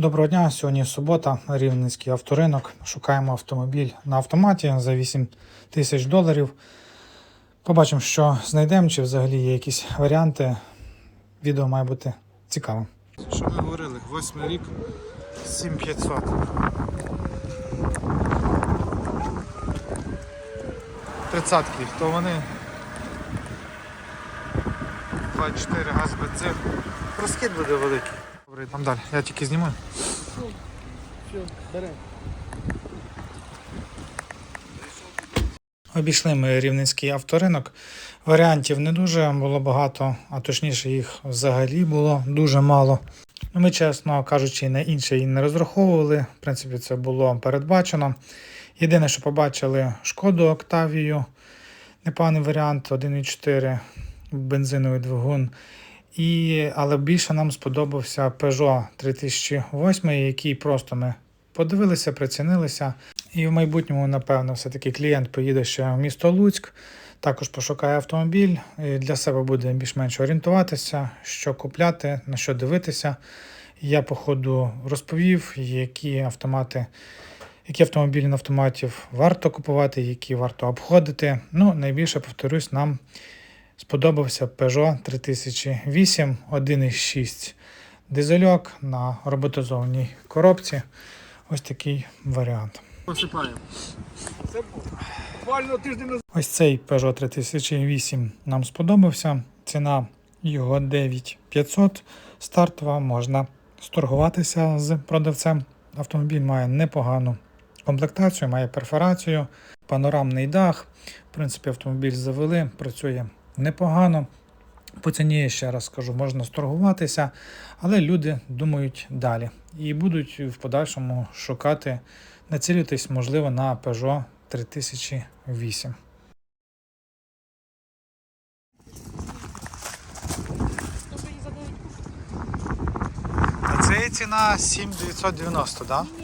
Доброго дня. Сьогодні субота, Рівненський авторинок. Шукаємо автомобіль на автоматі за 8 тисяч доларів. Побачимо, що знайдемо, чи взагалі є якісь варіанти. Відео має бути цікавим. Що ми говорили? Восьмий рік 7500. Тридцятки, то вони 24 газ бензин. Розхід буде великий. Добре. Я тільки зніму. Обійшли ми рівненський авторинок. Варіантів не дуже було багато, а точніше їх взагалі було дуже мало. Ну, Ми, чесно кажучи, на інше і не розраховували. В принципі, це було передбачено. Єдине, що побачили шкоду Октавію, непоганий варіант 1.4 бензиновий двигун. І, але більше нам сподобався Peugeot 3008, який просто ми подивилися, прицінилися. І в майбутньому, напевно, все-таки клієнт поїде ще в місто Луцьк, також пошукає автомобіль, і для себе буде більш-менш орієнтуватися, що купляти, на що дивитися. Я, по ходу, розповів, які автомати, які автомобілі на автоматів варто купувати, які варто обходити. Ну, найбільше, повторюсь, нам сподобався Peugeot 3008 1.6 дизельок на роботизованій коробці. Ось такий варіант. Посипаємо. Ось цей Peugeot 3008 нам сподобався. Ціна його 9500 стартова. Можна сторгуватися з продавцем. Автомобіль має непогану комплектацію, має перфорацію, панорамний дах. В принципі, автомобіль завели, працює непогано. По ціні, ще раз скажу, можна сторгуватися, але люди думають далі і будуть в подальшому шукати, націлюватись, можливо, на Peugeot 3008. Це ціна 7990, так? Да?